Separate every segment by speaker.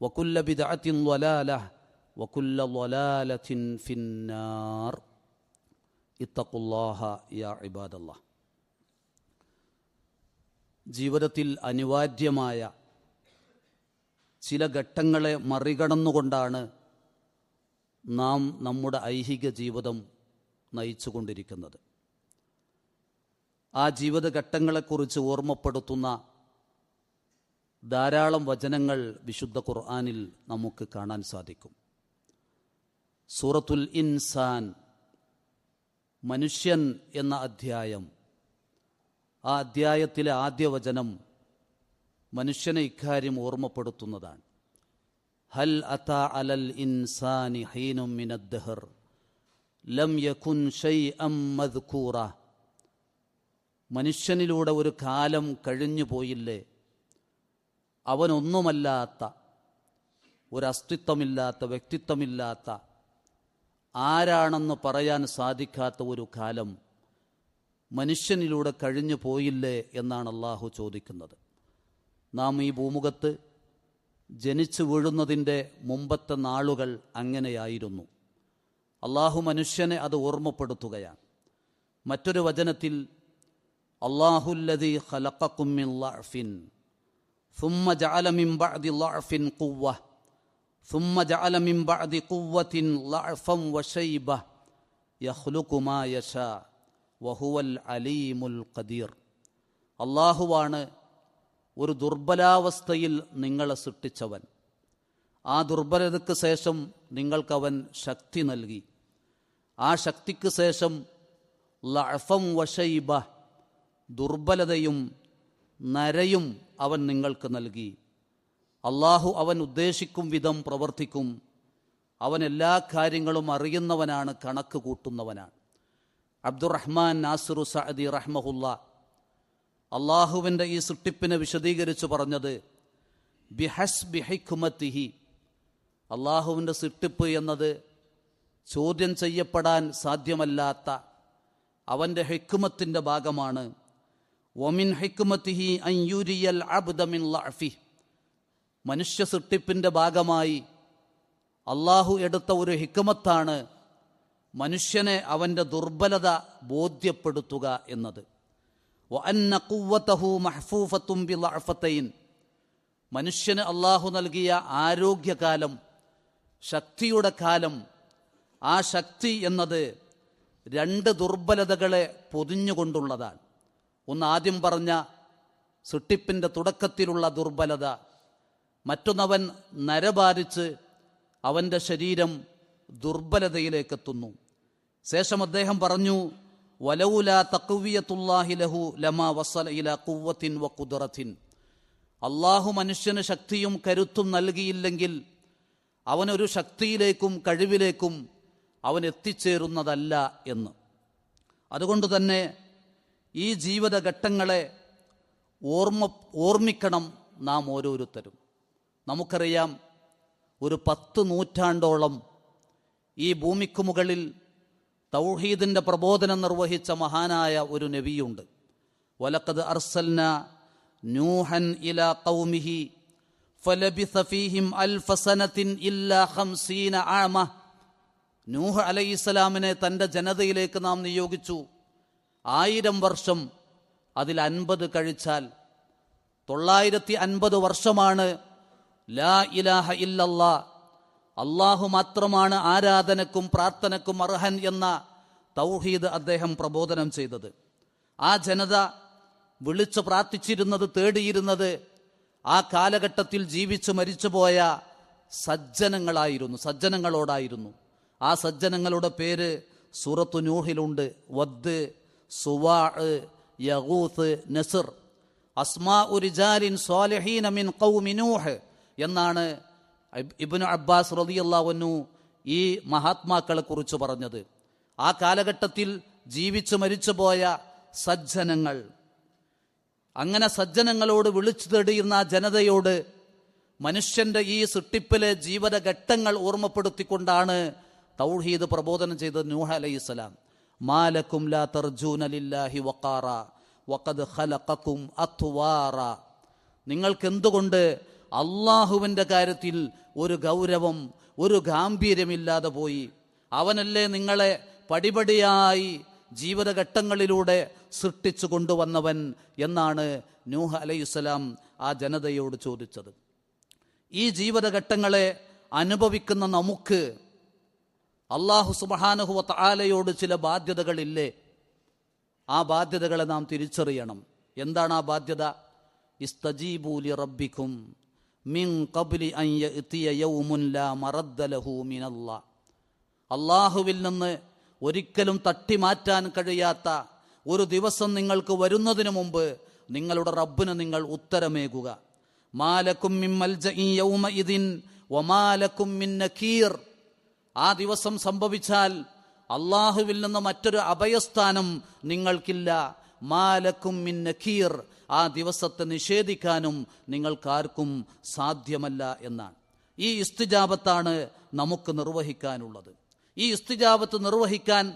Speaker 1: വകുല്ല ബിദഅത്തിൻ വലാല വകുല്ല വലാലത്തിൻ ഫിന്നാർ ഇത്തക്കുല്ലാഹ യാ ഇബാദല്ലാ ജീവിതത്തിൽ അനിവാര്യമായ ചില ഘട്ടങ്ങളെ മറികടന്നുകൊണ്ടാണ് നാം നമ്മുടെ ഐഹിക ജീവിതം നയിച്ചുകൊണ്ടിരിക്കുന്നത്. ആ ജീവിതഘട്ടങ്ങളെക്കുറിച്ച് ഓർമ്മപ്പെടുത്തുന്ന ധാരാളം വചനങ്ങൾ വിശുദ്ധ ഖുർആാനിൽ നമുക്ക് കാണാൻ സാധിക്കും. സൂറത്തുൽ ഇൻസാൻ മനുഷ്യൻ എന്ന അധ്യായം ആ അധ്യായത്തിലെ ആദ്യ വചനം മനുഷ്യനെ ഇക്കാര്യം ഓർമ്മപ്പെടുത്തുന്നതാണ്. ഹൽ അത അലൽ ഇൻസാനി ഹീനും ലം യഖുൻ ഷൈഅം മദ്കൂറ. മനുഷ്യനിലൂടെ ഒരു കാലം കഴിഞ്ഞു പോയില്ലേ അവനൊന്നുമല്ലാത്ത ഒരസ്തിത്വമില്ലാത്ത വ്യക്തിത്വമില്ലാത്ത ആരാണെന്ന് പറയാൻ സാധിക്കാത്ത ഒരു കാലം മനുഷ്യനിലൂടെ കഴിഞ്ഞു പോയില്ലേ എന്നാണ് അള്ളാഹു ചോദിക്കുന്നത്. നാം ഈ ഭൂമുഖത്ത് ജനിച്ചു വീഴുന്നതിന്റെ മുമ്പത്തെ നാളുകൾ അങ്ങനെയായിരുന്നു. അള്ളാഹു മനുഷ്യനെ അത് ഓർമ്മപ്പെടുത്തുകയാണ്. മറ്റൊരു വചനത്തിൽ അള്ളാഹുല്ലതി ഹലക്കക്കുമ്മിൻ ലഅഫിൻ. ثم جعل من بعد ضعف قوة ثم جعل من بعد قوة ضعفا وشيبة يخلق ما يشاء وهو العليم القدير അള്ളാഹുവാണ് ഒരു ദുർബലാവസ്ഥയിൽ നിങ്ങളെ സൃഷ്ടിച്ചവൻ ആ ദുർബലതയ്ക്ക് ശേഷം നിങ്ങൾക്കവൻ ശക്തി നൽകി ആ ശക്തിക്ക് ശേഷം ലഅഫം വഷൈബ ദുർബലതയും നരയും അവൻ നിങ്ങൾക്ക് നൽകി. അള്ളാഹു അവൻ ഉദ്ദേശിക്കും വിധം പ്രവർത്തിക്കും. അവൻ എല്ലാ കാര്യങ്ങളും അറിയുന്നവനാണ് കണക്ക് കൂട്ടുന്നവനാണ്. അബ്ദുറഹ്മാൻ നാസിറു സഅദി റഹ്മഹുല്ല അള്ളാഹുവിന്റെ ഈ സൃഷ്ടിപ്പിനെ വിശദീകരിച്ചു പറഞ്ഞത് ബിഹസ് ബിഹിഖുമത്തിഹി അള്ളാഹുവിന്റെ സൃഷ്ടിപ്പ് എന്നത് ചോദ്യം ചെയ്യപ്പെടാൻ സാധ്യമല്ലാത്ത അവന്റെ ഹെക്കുമത്തിന്റെ ഭാഗമാണ്. ഒമിൻ ഹിക്കുമത്തിഹി അയ്യൂരിയൽ അബ്ദമിൻ ലഅഫി മനുഷ്യ സൃഷ്ടിപ്പിന്റെ ഭാഗമായി അള്ളാഹു എടുത്ത ഒരു ഹിക്കുമത്താണ് മനുഷ്യനെ അവന്റെ ദുർബലത ബോധ്യപ്പെടുത്തുക എന്നത്. വഅന്ന ഖുവ്വതഹു മഹ്ഫൂഫത്തും ബിളഅഫത്തൈൻ മനുഷ്യന് അള്ളാഹു നൽകിയ ആരോഗ്യകാലം ശക്തിയുടെ കാലം ആ ശക്തി എന്നത് രണ്ട് ദുർബലതകളെ പൊതിഞ്ഞുകൊണ്ടുള്ളതാണ്. ഒന്ന് ആദ്യം പറഞ്ഞ സൃഷ്ടിപ്പിന്റെ തുടക്കത്തിലുള്ള ദുർബലത. മറ്റൊന്നവൻ നരബാരിച്ച് അവന്റെ ശരീരം ദുർബലതയിലേക്കെത്തുന്നു. ശേഷം അദ്ദേഹം പറഞ്ഞു വലൗല തക്കുവിയത്തുല്ലാഹി ലഹു ലമ വസല ഇല കുവത്തിൻ വ കുദറത്തിൻ അള്ളാഹു മനുഷ്യന് ശക്തിയും കരുത്തും നൽകിയില്ലെങ്കിൽ അവനൊരു ശക്തിയിലേക്കും കഴിവിലേക്കും അവൻ എത്തിച്ചേരുന്നതല്ല എന്ന്. അതുകൊണ്ട് തന്നെ ഈ ജീവിതഘട്ടങ്ങളെ ഓർമ്മ ഓർമ്മിക്കണം നാം ഓരോരുത്തരും. നമുക്കറിയാം ഒരു പത്ത് നൂറ്റാണ്ടോളം ഈ ഭൂമിക്ക് മുകളിൽ തൗഹീദിന്റെ പ്രബോധനം നിർവഹിച്ച മഹാനായ ഒരു നബിയുണ്ട്. വലക്കത് അർസൽന നൂഹൻ ഇല കൗമിഹി ഫലബിസ ഫീഹിം അൽ ഫസനത്തിൻ ഇല്ലാ ഖംസീന ആമ. നൂഹ് അലൈഹിസ്സലാമിനെ തന്റെ ജനതയിലേക്ക് നാം നിയോഗിച്ചു. ആയിരം വർഷം അതിൽ അൻപത് കഴിച്ചാൽ തൊള്ളായിരത്തി അൻപത് വർഷമാണ് ലാ ഇലാഹ ഇല്ലല്ല. അള്ളാഹു മാത്രമാണ് ആരാധനക്കും പ്രാർത്ഥനക്കും അർഹൻ എന്ന തൗഹീദ് അദ്ദേഹം പ്രബോധനം ചെയ്തത്. ആ ജനത വിളിച്ചു പ്രാർത്ഥിച്ചിരുന്നത് തേടിയിരുന്നത് ആ കാലഘട്ടത്തിൽ ജീവിച്ചു മരിച്ചുപോയ സജ്ജനങ്ങളായിരുന്നു സജ്ജനങ്ങളോടായിരുന്നു. ആ സജ്ജനങ്ങളുടെ പേര് സൂറത്തു നൂഹിലുണ്ട്. വദ് സുവാ യഗൂത്ത് നസിർ. അസ്മാ ഉരിജാലിൻ സ്വാലഹീന മിൻ ഖൗമി നൂഹ് എന്നാണ് ഇബ്- ഇബ്നു അബ്ബാസ് റളിയല്ലാഹു ഈ മഹാത്മാക്കളെ കുറിച്ച് പറഞ്ഞത്. ആ കാലഘട്ടത്തിൽ ജീവിച്ചു മരിച്ചുപോയ സജ്ജനങ്ങൾ. അങ്ങനെ സജ്ജനങ്ങളോട് വിളിച്ചു തേടിയിരുന്ന ആ ജനതയോട് മനുഷ്യന്റെ ഈ സൃഷ്ടിപ്പിലെ ജീവിതഘട്ടങ്ങൾ ഓർമ്മപ്പെടുത്തിക്കൊണ്ടാണ് തൗഹീദ് പ്രബോധനം ചെയ്തത് നൂഹ അലൈഹിസ്സലാം മാലക്കും ലാ തർജൂന ലില്ലാഹി വക്കത് വഖദ് ഖലഖക്കും അത്വാറ. നിങ്ങൾക്ക് എന്തുകൊണ്ട് അള്ളാഹുവിന്റെ കാര്യത്തിൽ ഒരു ഗൗരവം ഒരു ഗാംഭീര്യമില്ലാതെ പോയി? അവനല്ലേ നിങ്ങളെ പടിപടിയായി ജീവിതഘട്ടങ്ങളിലൂടെ സൃഷ്ടിച്ചു കൊണ്ടുവന്നവൻ എന്നാണ് നൂഹ് അലൈഹിസ്സലാം ആ ജനതയോട് ചോദിച്ചത്. ഈ ജീവിതഘട്ടങ്ങളെ അനുഭവിക്കുന്ന നമുക്ക് അള്ളാഹു സുബഹാനുഹുവ താലയോട് ചില ബാധ്യതകളില്ലേ? ആ ബാധ്യതകളെ നാം തിരിച്ചറിയണം. എന്താണ് ആ ബാധ്യത? ഇസ്തജീബൂലി റബ്ബിക്കും മിൻ കബ്ലി മിനല്ലാ. അള്ളാഹുവിൽ നിന്ന് ഒരിക്കലും തട്ടിമാറ്റാൻ കഴിയാത്ത ഒരു ദിവസം നിങ്ങൾക്ക് വരുന്നതിന് മുമ്പ് നിങ്ങളുടെ റബ്ബിന് നിങ്ങൾ ഉത്തരമേകുക. മാലക്കും മിൻ മൽജഇ യൗമഇദിൻ വമാലക്കും മിൻ നകീർ ആ ദിവസം സംഭവിച്ചാൽ അള്ളാഹുവിൽ നിന്ന് മറ്റൊരു അഭയസ്ഥാനം നിങ്ങൾക്കില്ല. മാലക്കും മിൻ നഖീർ. ആ ദിവസത്തെ നിഷേധിക്കാനും നിങ്ങൾക്കാർക്കും സാധ്യമല്ല എന്നാണ്. ഈ ഇസ്തിജാബത്താണ് നമുക്ക് നിർവഹിക്കാനുള്ളത്. ഈ ഇസ്തിജാബത്ത് നിർവഹിക്കാൻ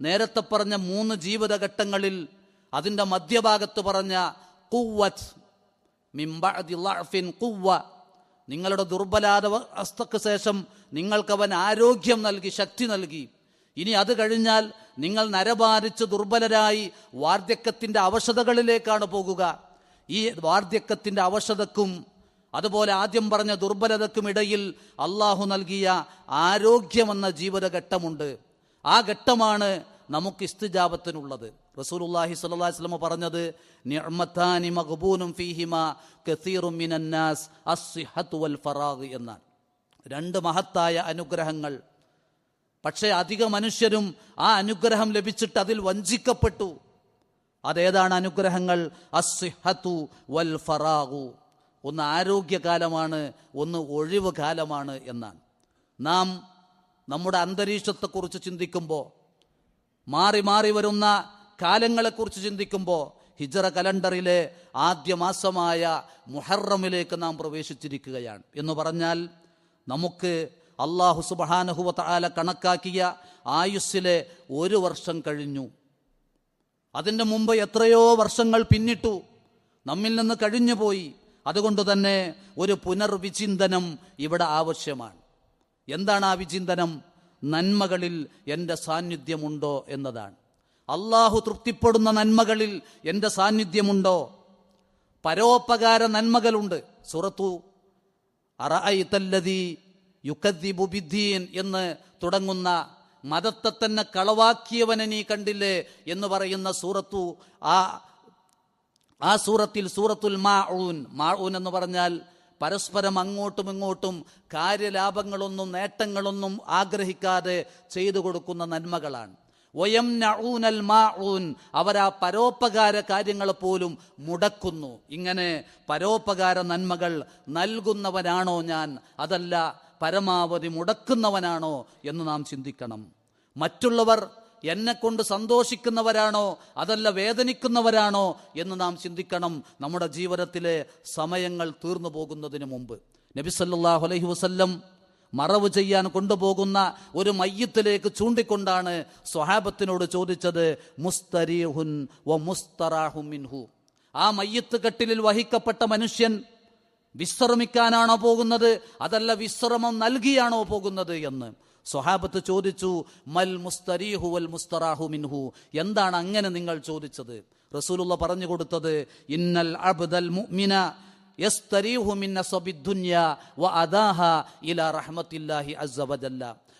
Speaker 1: നേരത്തെ പറഞ്ഞ മൂന്ന് ജീവിതഘട്ടങ്ങളിൽ അതിന്റെ മധ്യഭാഗത്ത് പറഞ്ഞ കുവ്വത്ത്. മിംബഅദി ലഅഫിൻ ഖുവ്വ നിങ്ങളുടെ ദുർബലാത അവസ്ഥക്ക് ശേഷം നിങ്ങൾക്കവൻ ആരോഗ്യം നൽകി ശക്തി നൽകി. ഇനി അത് കഴിഞ്ഞാൽ നിങ്ങൾ നരബാധിച്ച് ദുർബലരായി വാർദ്ധക്യത്തിന്റെ അവശതകളിലേക്കാണ് പോകുക. ഈ വാർദ്ധക്യത്തിന്റെ അവശതക്കും അതുപോലെ ആദ്യം പറഞ്ഞ ദുർബലതക്കും ഇടയിൽ അള്ളാഹു നൽകിയ ആരോഗ്യമെന്ന ജീവിതഘട്ടമുണ്ട്. ആ ഘട്ടമാണ് നമുക്ക് ഇസ്തിജാബത്തിനുള്ളത്. റസൂലുള്ളാഹി സ്വല്ലല്ലാഹി അലൈഹി വസല്ലം പറഞ്ഞത് നിഅ്മത്താനി മഖ്ബൂനും ഫീഹിമ കസീറും മിനന്നാസ് അസ്സിഹത്തു വൽ ഫറാഗ് എന്നാണ്. രണ്ട് മഹത്തായ അനുഗ്രഹങ്ങൾ. പക്ഷേ അധിക മനുഷ്യരും ആ അനുഗ്രഹം ലഭിച്ചിട്ട് അതിൽ വഞ്ചിക്കപ്പെട്ടു. അതേതാണ് അനുഗ്രഹങ്ങൾ? അസ്സിഹത്തു വൽ ഫറാഗു. ഒന്ന് ആരോഗ്യകാലമാണ് ഒന്ന് ഒഴിവ് കാലമാണ് എന്നാണ്. നാം നമ്മുടെ അന്തരീക്ഷത്തെക്കുറിച്ച് ചിന്തിക്കുമ്പോൾ മാറി മാറി വരുന്ന കാലങ്ങളെക്കുറിച്ച് ചിന്തിക്കുമ്പോൾ ഹിജറ കലണ്ടറിലെ ആദ്യ മാസമായ മുഹറമിലേക്ക് നാം പ്രവേശിച്ചിരിക്കുകയാണ്. എന്ന് പറഞ്ഞാൽ നമുക്ക് അള്ളാഹു സുബഹാനഹുവ ആല കണക്കാക്കിയ ആയുസ്സിലെ ഒരു വർഷം കഴിഞ്ഞു. അതിന്റെ മുമ്പ് എത്രയോ വർഷങ്ങൾ പിന്നിട്ടു. നമ്മിൽ നിന്ന് കഴിഞ്ഞുപോയി. അതുകൊണ്ട് തന്നെ ഒരു പുനർവിചിന്തനം ഇവിടെ ആവശ്യമാണ്. എന്താണ് ആ വിചിന്തനം? നന്മകളിൽ എന്റെ സാന്നിധ്യമുണ്ടോ എന്നതാണ്. അള്ളാഹു തൃപ്തിപ്പെടുന്ന നന്മകളിൽ എന്റെ സാന്നിധ്യമുണ്ടോ? പരോപകാര നന്മകളുണ്ട്. സുറത്തു അറഅത്തല്ലതി യുക്കദ്ദിബു ബിദ്ദീൻ എന്ന് തുടങ്ങുന്ന മതത്തെ തന്നെ കളവാക്കിയവനെ നീ കണ്ടില്ലേ എന്ന് പറയുന്ന സൂറത്തു ആ ആ സൂറത്തിൽ സൂറത്തുൽ മാ ഊൻ മാ ഊൻ എന്ന് പറഞ്ഞാൽ പരസ്പരം അങ്ങോട്ടും ഇങ്ങോട്ടും കാര്യലാഭങ്ങളൊന്നും നേട്ടങ്ങളൊന്നും ആഗ്രഹിക്കാതെ ചെയ്തു കൊടുക്കുന്ന നന്മകളാണ്. മാഊൻ. അവരാ പരോപകാര കാര്യങ്ങൾ പോലും മുടക്കുന്നു. ഇങ്ങനെ പരോപകാര നന്മകൾ നൽകുന്നവനാണോ ഞാൻ? അതല്ല പരമാവധി മുടക്കുന്നവനാണോ എന്ന് നാം ചിന്തിക്കണം. മറ്റുള്ളവർ എന്നെ കൊണ്ട് സന്തോഷിക്കുന്നവരാണോ? അതല്ല വേദനിക്കുന്നവരാണോ എന്ന് നാം ചിന്തിക്കണം. നമ്മുടെ ജീവിതത്തിലെ സമയങ്ങൾ തീർന്നു പോകുന്നതിന് മുമ്പ്. നബി സല്ലല്ലാഹു അലൈഹി വസല്ലം മറവ് ചെയ്യാൻ കൊണ്ടുപോകുന്ന ഒരു മയ്യത്തിലേക്ക് ചൂണ്ടിക്കൊണ്ടാണ് സ്വഹാബത്തിനോട് ചോദിച്ചത് മുസ്തരീഹുൻ വ മുസ്തറാഹു മിൻഹു. ആ മയ്യത്ത് കെട്ടിലിൽ വഹിക്കപ്പെട്ട മനുഷ്യൻ വിശ്രമിക്കാനാണോ പോകുന്നത്? അതല്ല വിശ്രമം നൽകിയാണോ പോകുന്നത് എന്ന്. സ്വഹാബത്ത് ചോദിച്ചു മൽ മുസ്തരീഹു വൽ മുസ്തറാഹു മിൻഹു. എന്താണ് അങ്ങനെ നിങ്ങൾ ചോദിച്ചത്? റസൂലുള്ള പറഞ്ഞു കൊടുത്തത് ഇന്നൽ അബ്ദൽ മുഅ്മിന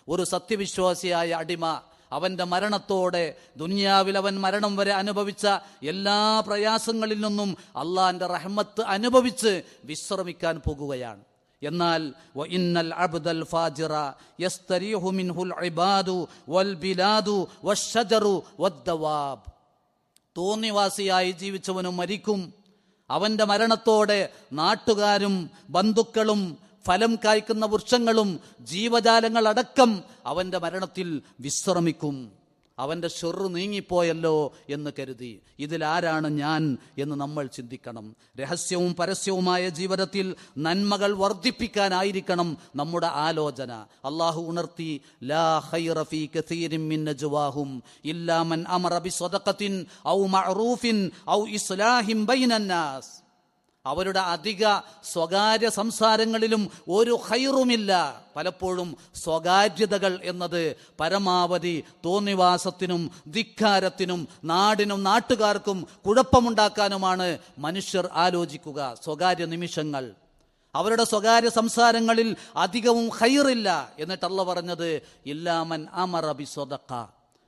Speaker 1: ഒരു സത്യവിശ്വാസിയായ അടിമ അവന്റെ മരണത്തോടെ ദുനിയാവിൽ അവൻ മരണം വരെ അനുഭവിച്ച എല്ലാ പ്രയാസങ്ങളിൽ നിന്നും അള്ളാന്റെ റഹ്മത്ത് അനുഭവിച്ച് വിശ്രമിക്കാൻ പോകുകയാണ്. എന്നാൽ ഇന്നൽ അബ്ദൽ ഫാജിറ യസ്തരീഹു മിൻഹുൽ ഇബാദു വൽ ബിലാദു വദ്ദവാബ് തോന്നിവാസിയായി ജീവിച്ചവനും മരിക്കും. അവന്റെ മരണത്തോടെ നാട്ടുകാരും ബന്ധുക്കളും ഫലം കായ്ക്കുന്ന വൃക്ഷങ്ങളും ജീവജാലങ്ങളടക്കം അവന്റെ മരണത്തിൽ വിശ്രമിക്കും. അവന്റെ ഷെറു നീങ്ങിപ്പോയല്ലോ എന്ന് കരുതി. ഇതിലാരാണ് ഞാൻ എന്ന് നമ്മൾ ചിന്തിക്കണം. രഹസ്യവും പരസ്യവുമായ ജീവിതത്തിൽ നന്മകൾ വർദ്ധിപ്പിക്കാനായിരിക്കണം നമ്മുടെ ആലോചന. അള്ളാഹു ഉണർത്തി ലാ ഹൈറഫി ഫീ കസീരിൻ മിൻ നജ്വാഹും ഇല്ലാ മൻ അമറ ബിസ്വദഖത്തിൻ ഔ മഅറൂഫിൻ ഔ ഇസ്ലാഹിം ബൈനന്നാസ് അവരുടെ അധിക സ്വകാര്യ സംസാരങ്ങളിലും ഒരു ഹൈറുമില്ല പലപ്പോഴും സ്വകാര്യതകൾ എന്നത് പരമാവധി തോന്നിവാസത്തിനും ധിക്കാരത്തിനും നാടിനും നാട്ടുകാർക്കും കുഴപ്പമുണ്ടാക്കാനുമാണ് മനുഷ്യർ ആലോചിക്കുക. സ്വകാര്യ നിമിഷങ്ങൾ. അവരുടെ സ്വകാര്യ സംസാരങ്ങളിൽ അധികവും ഹൈറില്ല എന്നിട്ടല്ല പറഞ്ഞത് ഇല്ലാമൻ അമറബി സ്വതക്ക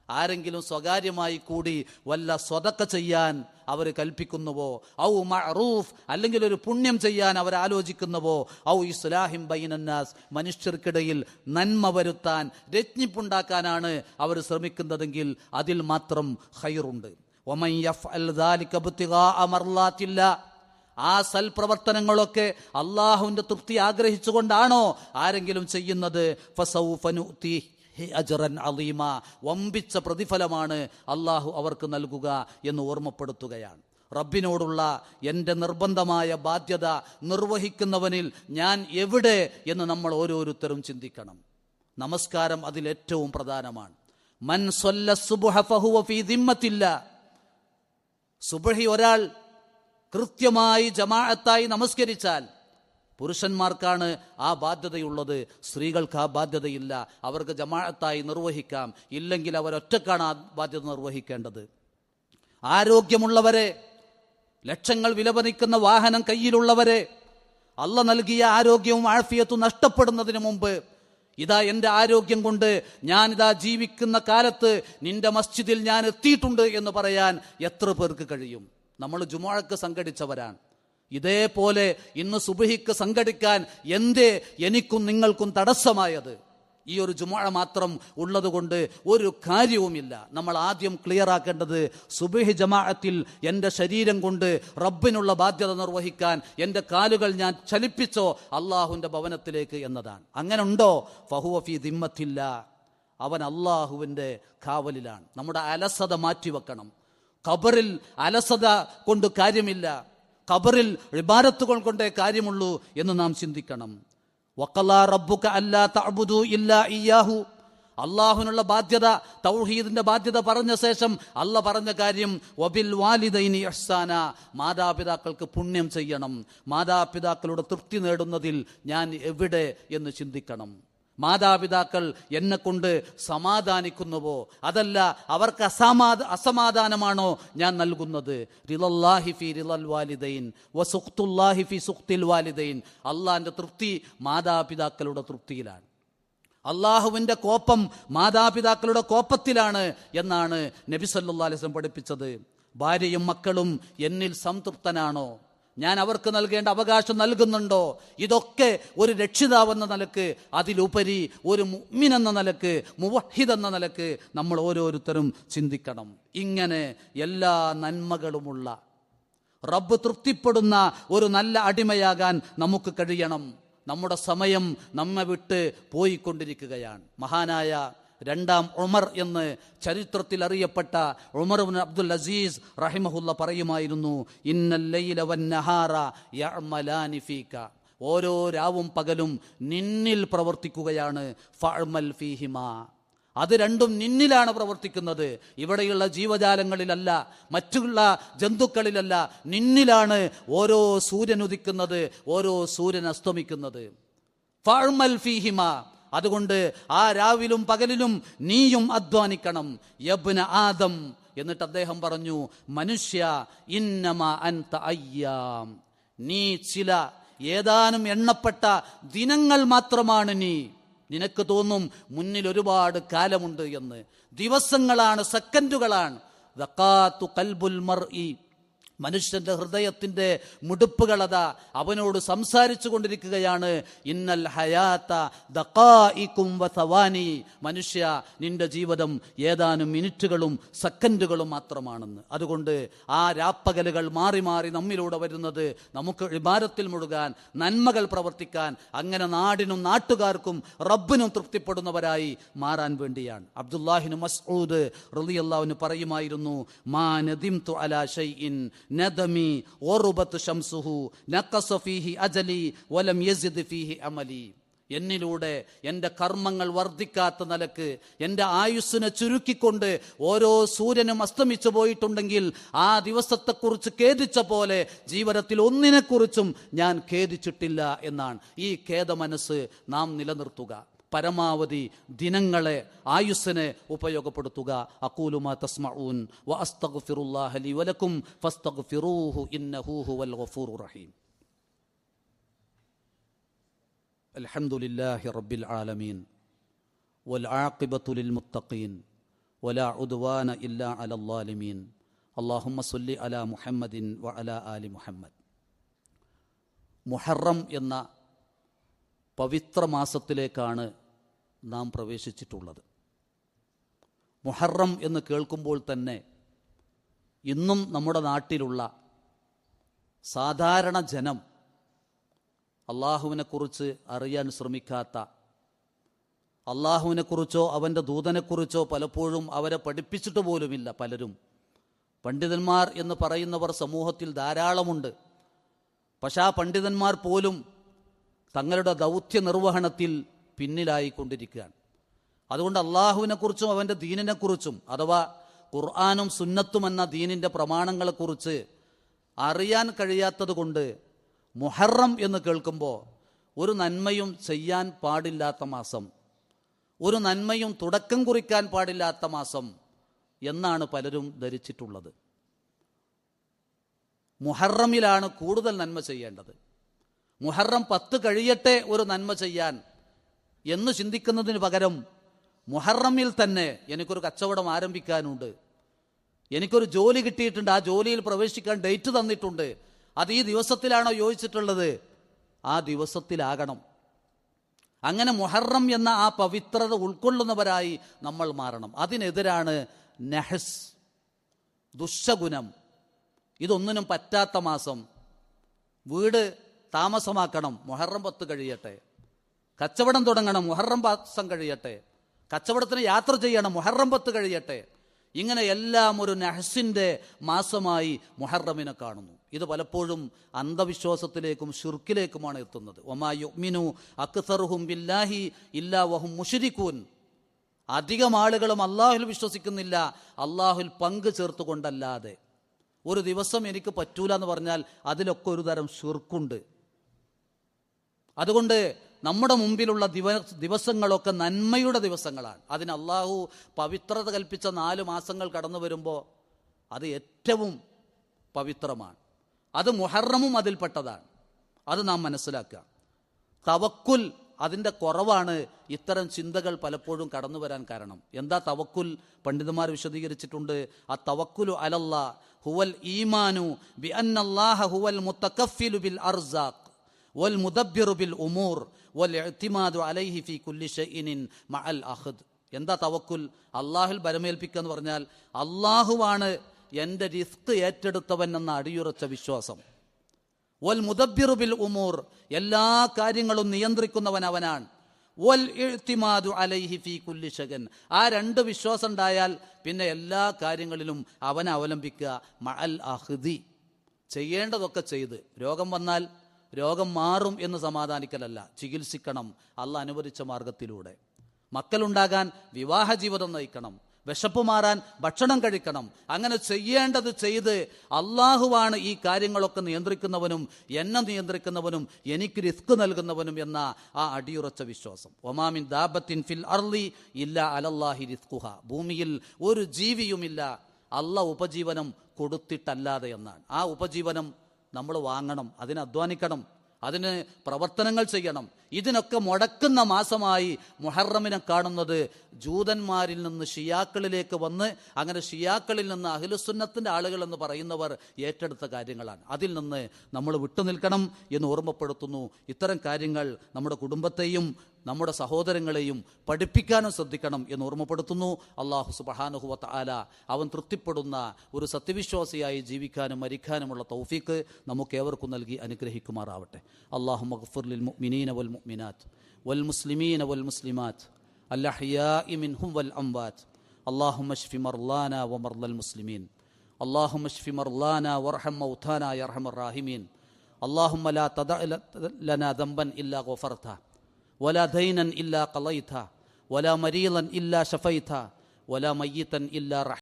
Speaker 1: ആരെങ്കിലും സ്വകാര്യമായി കൂടി വല്ല സ്വതക്ക ചെയ്യാൻ അവർ കൽപ്പിക്കുന്നുവോ? ഔ മറൂഫ് അല്ലെങ്കിൽ ഒരു പുണ്യം ചെയ്യാൻ അവർ ആലോചിക്കുന്നുവോ? ഔ ഇസ്ലാഹിം ബൈനന്നാസ് മനുഷ്യർക്കിടയിൽ നന്മ വരുത്താൻ രജ്ഞിപ്പുണ്ടാക്കാനാണ് അവർ ശ്രമിക്കുന്നതെങ്കിൽ അതിൽ മാത്രം ഹൈറുണ്ട് ഒമൻ ആ സൽപ്രവർത്തനങ്ങളൊക്കെ അള്ളാഹുവിന്റെ തൃപ്തി ആഗ്രഹിച്ചുകൊണ്ടാണോ ആരെങ്കിലും ചെയ്യുന്നത്? ഫസൗഫ അജ്റൻ അലീമ വമ്പിച്ച പ്രതിഫലമാണ് അള്ളാഹു അവർക്ക് നൽകുക എന്ന് ഓർമ്മപ്പെടുത്തുകയാണ്. റബ്ബിനോടുള്ള എന്റെ നിർബന്ധമായ ബാധ്യത നിർവഹിക്കുന്നവനിൽ ഞാൻ എവിടെ എന്ന് നമ്മൾ ഓരോരുത്തരും ചിന്തിക്കണം. നമസ്കാരം അതിൽ ഏറ്റവും പ്രധാനമാണ്. മൻ ദിമ്മത്തില്ല. സുബഹി ഒരാൾ കൃത്യമായി ജമാഅത്തായി നമസ്കരിച്ചാൽ പുരുഷന്മാർക്കാണ് ആ ബാധ്യതയുള്ളത്. സ്ത്രീകൾക്ക് ആ ബാധ്യതയില്ല. അവർക്ക് ജമാഅത്തായി നിർവഹിക്കാം. ഇല്ലെങ്കിൽ അവരൊറ്റക്കാണ് ആ ബാധ്യത നിർവഹിക്കേണ്ടത്. ആരോഗ്യമുള്ളവരെ ലക്ഷങ്ങൾ വിലപതിക്കുന്ന വാഹനം കയ്യിലുള്ളവരെ അല്ല നൽകിയ ആരോഗ്യവും ആഴ്ഫിയത്തും നഷ്ടപ്പെടുന്നതിന് മുമ്പ് ഇതാ എന്റെ ആരോഗ്യം കൊണ്ട് ഞാനിതാ ജീവിക്കുന്ന കാലത്ത് നിന്റെ മസ്ജിദിൽ ഞാൻ എത്തിയിട്ടുണ്ട് എന്ന് പറയാൻ എത്ര പേർക്ക് കഴിയും? നമ്മൾ ജുമാഴക്ക് സംഘടിച്ചവരാണ്. ഇതേപോലെ ഇന്ന് സുബഹിക്ക് സംഘടിക്കാൻ എന്തേ എനിക്കും നിങ്ങൾക്കും തടസ്സമായത്? ഈ ഒരു ജുമാഴ മാത്രം ഉള്ളതുകൊണ്ട് ഒരു കാര്യവുമില്ല. നമ്മൾ ആദ്യം ക്ലിയർ ആക്കേണ്ടത് സുബഹി ജമാഅത്തിൽ എന്റെ ശരീരം കൊണ്ട് റബ്ബിനുള്ള ബാധ്യത നിർവഹിക്കാൻ എന്റെ കാലുകൾ ഞാൻ ചലിപ്പിച്ചോ അള്ളാഹുവിന്റെ ഭവനത്തിലേക്ക് എന്നതാണ്. അങ്ങനെ ഉണ്ടോ? ഫഹുവഫി ദിമ്മത്തില്ല. അവൻ അള്ളാഹുവിന്റെ കാവലിലാണ്. നമ്മുടെ അലസത മാറ്റിവെക്കണം. ഖബറിൽ അലസത കൊണ്ട് കാര്യമില്ല. ഖബറിൽ ഇബാരത്തുകൾ കൊണ്ടേ കാര്യമുള്ളൂ എന്ന് നാം ചിന്തിക്കണം. വക്കലാ റബ്ബുക അല്ലാ തഅബുദു ഇല്ലാ ഇയ്യാഹു. അള്ളാഹുവിനുള്ള ബാധ്യത തൗഹീദിന്റെ ബാധ്യത പറഞ്ഞ ശേഷം അള്ള പറഞ്ഞ കാര്യം വബിൽ വാലിദൈനി ഇഹ്സാന. മാതാപിതാക്കൾക്ക് പുണ്യം ചെയ്യണം. മാതാപിതാക്കളുടെ തൃപ്തി നേടുന്നതിൽ ഞാൻ എവിടെ എന്ന് ചിന്തിക്കണം. മാതാപിതാക്കൾ എന്നെ കൊണ്ട് സമാധാനിക്കുന്നുവോ? അതല്ല അവർക്ക് അസമാധ അസമാധാനമാണോ ഞാൻ നൽകുന്നത്? റിലല്ലാഹി ഫി റിലൽ വാലിദൈൻ സുഖ്തിൽ വാലിദൈൻ. തൃപ്തി മാതാപിതാക്കളുടെ തൃപ്തിയിലാണ്. അള്ളാഹുവിന്റെ കോപ്പം മാതാപിതാക്കളുടെ കോപ്പത്തിലാണ് എന്നാണ് നബി പഠിപ്പിച്ചത്. ഭാര്യയും മക്കളും എന്നിൽ സംതൃപ്തനാണോ? ഞാൻ അവർക്ക് നൽകേണ്ട അവകാശം നൽകുന്നുണ്ടോ? ഇതൊക്കെ ഒരു രക്ഷിതാവെന്ന നിലയ്ക്ക് അതിലുപരി ഒരു മുഅ്മിൻ എന്ന നിലയ്ക്ക് മുവഹിദ് എന്ന നിലയ്ക്ക് നമ്മൾ ഓരോരുത്തരും ചിന്തിക്കണം. ഇങ്ങനെ എല്ലാ നന്മകളുമുള്ള റബ്ബ് തൃപ്തിപ്പെടുന്ന ഒരു നല്ല അടിമയാകാൻ നമുക്ക് കഴിയണം. നമ്മുടെ സമയം നമ്മെ വിട്ട് പോയിക്കൊണ്ടിരിക്കുകയാണ്. മഹാനായ രണ്ടാം ഉമർ എന്ന് ചരിത്രത്തിൽ അറിയപ്പെട്ട ഉമർ അബ്ദുൽ അസീസ് റഹിമഹുല്ല പറയുമായിരുന്നു ഇന്നല്ലൈല വന്നഹാറ യഅ്മലാനി ഫീക. ഓരോ രാവും പകലും നിന്നിൽ പ്രവർത്തിക്കുകയാണ് ഫഅ്മൽ ഫീഹിമ. അത് രണ്ടും നിന്നിലാണ് പ്രവർത്തിക്കുന്നത്. ഇവിടെയുള്ള ജീവജാലങ്ങളിലല്ല മറ്റുള്ള ജന്തുക്കളിലല്ല നിന്നിലാണ് ഓരോ സൂര്യൻ ഉദിക്കുന്നത് ഓരോ സൂര്യൻ അസ്തമിക്കുന്നത്. ഫഅ്മൽ ഫീഹിമ. അതുകൊണ്ട് ആ രാവിലും പകലിലും നീയും അധ്വാനിക്കണം. യബ്ന ആദം എന്നിട്ട് അദ്ദേഹം പറഞ്ഞു മനുഷ്യ ഇന്നമ അൻത അയ്യാം. നീ ചില ഏതാനും എണ്ണപ്പെട്ട ദിനങ്ങൾ മാത്രമാണ് നീ. നിനക്ക് തോന്നും മുന്നിൽ ഒരുപാട് കാലമുണ്ട് എന്ന്. ദിവസങ്ങളാണ് സെക്കൻഡുകളാണ്. കൽബുൽ മർഇ മനുഷ്യന്റെ ഹൃദയത്തിന്റെ മുടുപ്പുകളതാ അവനോട് സംസാരിച്ചു കൊണ്ടിരിക്കുകയാണ് ഇന്നൽ ഹയാത്ത ദഖായിക്കും വസവാനി. മനുഷ്യ നിന്റെ ജീവിതം ഏതാനും മിനിറ്റുകളും സെക്കൻഡുകളും മാത്രമാണെന്ന്. അതുകൊണ്ട് ആ രാപ്പകലുകൾ മാറി മാറി നമ്മിലൂടെ വരുന്നത് നമുക്ക് ഇബാരത്തിൽ മുഴുകാൻ നന്മകൾ പ്രവർത്തിക്കാൻ അങ്ങനെ നാടിനും നാട്ടുകാർക്കും റബ്ബിനും തൃപ്തിപ്പെടുന്നവരായി മാറാൻ വേണ്ടിയാണ്. അബ്ദുല്ലാഹിന് മസ്ഊദ് റലിയല്ലാവിന് പറയുമായിരുന്നു മാ നദിം തു അലാ ഷൈഇൻ നദമി ഓറുബത്ത് ഷംസുഹു നഖസ ഫീഹി അജലി വലം യസിദ് ഫീഹി അമലി. എന്നിലൂടെ എന്റെ കർമ്മങ്ങൾ വർദ്ധിക്കാത്ത നിലയ്ക്ക് എന്റെ ആയുസ്സിനെ ചുരുക്കിക്കൊണ്ട് ഓരോ സൂര്യനും അസ്തമിച്ചു പോയിട്ടുണ്ടെങ്കിൽ ആ ദിവസത്തെക്കുറിച്ച് ഖേദിച്ച പോലെ ജീവിതത്തിൽ ഒന്നിനെക്കുറിച്ചും ഞാൻ ഖേദിച്ചിട്ടില്ല എന്നാണ്. ഈ ഖേദമനസ്സ് നാം നിലനിർത്തുക. പരമാവധി ദിനങ്ങളെ ആയുസ്സിനെ ഉപയോഗപ്പെടുത്തുക അക്കൂലുമാ തസ്മഊൻ വ അസ്തഗ്ഫിറുല്ലാഹ ലി വലക്കും ഫസ്തഗ്ഫിറൂഹു ഇന്നഹു ഹുവൽ ഗഫൂറുർ റഹീം الحمد لله رب العالمين والعاقبة للمتقين ولا عدوان إلا على الظالمين اللهم صل على محمد وعلى آل محمد മുഹറം എന്ന പവിത്ര മാസത്തിലേക്കാണ് നാം പ്രവേശിച്ചിട്ടുള്ളത്. മുഹറം എന്ന് കേൾക്കുമ്പോൾ തന്നെ ഇന്നും നമ്മുടെ നാട്ടിലുള്ള സാധാരണ ജനം അള്ളാഹുവിനെക്കുറിച്ച് അറിയാൻ ശ്രമിക്കാത്ത അള്ളാഹുവിനെക്കുറിച്ചോ അവന്റെ ദൂതനെക്കുറിച്ചോ പലപ്പോഴും അവരെ പഠിപ്പിച്ചിട്ട് പോലുമില്ല പലരും. പണ്ഡിതന്മാർ എന്ന് പറയുന്നവർ സമൂഹത്തിൽ ധാരാളമുണ്ട്. പക്ഷെ ആ പണ്ഡിതന്മാർ പോലും തങ്ങളുടെ ദൗത്യ നിർവഹണത്തിൽ പിന്നിലായിക്കൊണ്ടിരിക്കുകയാണ്. അതുകൊണ്ട് അള്ളാഹുവിനെക്കുറിച്ചും അവന്റെ ദീനിനെക്കുറിച്ചും അഥവാ ഖുർആാനും സുന്നത്തും എന്ന ദീനിന്റെ പ്രമാണങ്ങളെക്കുറിച്ച് അറിയാൻ കഴിയാത്തത് കൊണ്ട് മുഹറം എന്ന് കേൾക്കുമ്പോൾ ഒരു നന്മയും ചെയ്യാൻ പാടില്ലാത്ത മാസം ഒരു നന്മയും തുടക്കം കുറിക്കാൻ പാടില്ലാത്ത മാസം എന്നാണ് പലരും ധരിച്ചിട്ടുള്ളത്. മുഹറമിലാണ് കൂടുതൽ നന്മ ചെയ്യേണ്ടത്. മുഹറം പത്ത് കഴിയട്ടെ ഒരു നന്മ ചെയ്യാൻ എന്ന് ചിന്തിക്കുന്നതിന് പകരം മുഹറമിൽ തന്നെ എനിക്കൊരു കച്ചവടം ആരംഭിക്കാനുണ്ട്. എനിക്കൊരു ജോലി കിട്ടിയിട്ടുണ്ട്. ആ ജോലിയിൽ പ്രവേശിക്കാൻ ഡേറ്റ് തന്നിട്ടുണ്ട്. അത് ഈ ദിവസത്തിലാണോ യോജിച്ചിട്ടുള്ളത്? ആ ദിവസത്തിലാകണം. അങ്ങനെ മുഹറം എന്ന ആ പവിത്രത ഉൾക്കൊള്ളുന്നവരായി നമ്മൾ മാറണം. അതിനെതിരാണ് നെഹസ് ദുശഗുണം ഇതൊന്നിനും പറ്റാത്ത മാസം. വീട് താമസമാക്കണം. മുഹറം പത്ത് കഴിയട്ടെ. കച്ചവടം തുടങ്ങണം മുഹറം പാസം കഴിയട്ടെ. കച്ചവടത്തിന് യാത്ര ചെയ്യണം മുഹറം പത്ത് കഴിയട്ടെ. ഇങ്ങനെ എല്ലാം ഒരു നഹസിന്റെ മാസമായി മുഹറമിനെ കാണുന്നു. ഇത് പലപ്പോഴും അന്ധവിശ്വാസത്തിലേക്കും ഷുർക്കിലേക്കുമാണ് എത്തുന്നത്. ഒമാ യുഗ്മിനു അക്സറുഹും ബില്ലാഹി ഇല്ലാ വഹും മുഷിരിക്കൂൻ അധികം ആളുകളും അള്ളാഹുൽ വിശ്വസിക്കുന്നില്ല അള്ളാഹുൽ പങ്ക് ചേർത്തുകൊണ്ടല്ലാതെ. ഒരു ദിവസം എനിക്ക് പറ്റൂല എന്ന് പറഞ്ഞാൽ അതിലൊക്കെ ഒരു തരം ഷുർക്കുണ്ട് അതുകൊണ്ട് നമ്മുടെ മുമ്പിലുള്ള ദിവ ദിവസങ്ങളൊക്കെ നന്മയുടെ ദിവസങ്ങളാണ്. അതിന് അള്ളാഹു പവിത്രത കൽപ്പിച്ച നാല് മാസങ്ങൾ കടന്നു വരുമ്പോൾ അത് ഏറ്റവും പവിത്രമാണ്. അത് മുഹറമും അതിൽപ്പെട്ടതാണ്. അത് നാം മനസ്സിലാക്കുക. തവക്കുൽ അതിന്റെ കുറവാണ്. ഇത്തരം ചിന്തകൾ പലപ്പോഴും കടന്നു വരാൻ കാരണം. എന്താ തവക്കുൽ? പണ്ഡിതന്മാർ വിശദീകരിച്ചിട്ടുണ്ട്. ആ തവക്കുലു അലല്ല ഹുവൽ ഈമാനു ബി അന്നല്ലാഹ ഹുവൽ മുത്തക്കഫിലു ബിൽ അർസാഖ് വൽ മുദബ്ബിറു ബിൽ ഉമൂർ. അലൈഹി കുല്ലി മഅൽ എന്താ തവക്കുൽ? അള്ളാഹുൽ ബലമേൽപ്പിക്കുക എന്ന് പറഞ്ഞാൽ അള്ളാഹുവാണ് എന്റെ റിസ്ക് ഏറ്റെടുത്തവൻ എന്ന അടിയുറച്ച വിശ്വാസം. വൽ മുദബിറുബിൽ ഉമൂർ എല്ലാ കാര്യങ്ങളും നിയന്ത്രിക്കുന്നവൻ അവനാണ്. വൽ ഇഴ്ത്തിമാതു അലൈഹി ഫി കുല്ലി ഷഗൻ ആ രണ്ട് വിശ്വാസം ഉണ്ടായാൽ പിന്നെ എല്ലാ കാര്യങ്ങളിലും അവനെ അവലംബിക്കുക. മഅൽ അഹ്ദി ചെയ്യേണ്ടതൊക്കെ ചെയ്ത്. രോഗം വന്നാൽ രോഗം മാറും എന്ന് സമാധാനിക്കലല്ല. ചികിത്സിക്കണം. അല്ല അനുവദിച്ച മാർഗത്തിലൂടെ മക്കളുണ്ടാകാൻ വിവാഹ ജീവിതം നയിക്കണം. വിശപ്പ് മാറാൻ ഭക്ഷണം കഴിക്കണം. അങ്ങനെ ചെയ്യേണ്ടത് ചെയ്ത് അള്ളാഹുവാണ് ഈ കാര്യങ്ങളൊക്കെ നിയന്ത്രിക്കുന്നവനും എന്നെ നിയന്ത്രിക്കുന്നവനും എനിക്ക് റിസ്ക് നൽകുന്നവനും എന്ന ആ അടിയുറച്ച വിശ്വാസം. ഒമാമിൻ ദാബത്തിൻ ഫിൽ അർലി ഇല്ല അലല്ലാഹി റിസ്കുഹ. ഭൂമിയിൽ ഒരു ജീവിയുമില്ല. അല്ല ഉപജീവനം കൊടുത്തിട്ടല്ലാതെ എന്നാണ്. ആ ഉപജീവനം നമ്മൾ വാങ്ങണം അതിന് അധ്വാനിക്കണം അതിന് പ്രവർത്തനങ്ങൾ ചെയ്യണം. ഇതിനൊക്കെ മുടക്കുന്ന മാസമായി മുഹറമിനെ കാണുന്നത് ജൂതന്മാരിൽ നിന്ന് ഷിയാക്കളിലേക്ക് വന്ന് അങ്ങനെ ഷിയാക്കളിൽ നിന്ന് അഖിലുസുന്നത്തിന്റെ ആളുകൾ എന്ന് പറയുന്നവർ ഏറ്റെടുത്ത കാര്യങ്ങളാണ്. അതിൽ നിന്ന് നമ്മൾ വിട്ടുനിൽക്കണം എന്ന് ഓർമ്മപ്പെടുത്തുന്നു. ഇത്തരം കാര്യങ്ങൾ നമ്മുടെ കുടുംബത്തെയും നമ്മുടെ സഹോദരങ്ങളെയും പഠിപ്പിക്കാനും ശ്രദ്ധിക്കണം എന്ന് ഓർമ്മപ്പെടുത്തുന്നു അള്ളാഹു സുബഹാനുഹുവത്ത് ആല അവൻ തൃപ്തിപ്പെടുന്ന ഒരു സത്യവിശ്വാസിയായി ജീവിക്കാനും മരിക്കാനുമുള്ള തൗഫീക്ക് നമുക്ക് ഏവർക്കും നൽകി അനുഗ്രഹിക്കുമാറാവട്ടെ അള്ളാഹു മഗ്ഫുർലിൽ മുഅ്മിനീന വൽ മുഅ്മിനാത്ത് വൽ മുസ്ലിമീന വൽ മുസ്ലിമാത്ത് الأحياء منهم والأموات اللهم اشف مرضانا ومرضى المسلمين اللهم اشف مرضانا وارحم موتانا يا ارحم الراحمين اللهم لا تدع لنا ذنبا الا غفرته ولا دينا إلا قضيته ولا مريضا إلا شفيته ولا ميتا إلا رحمته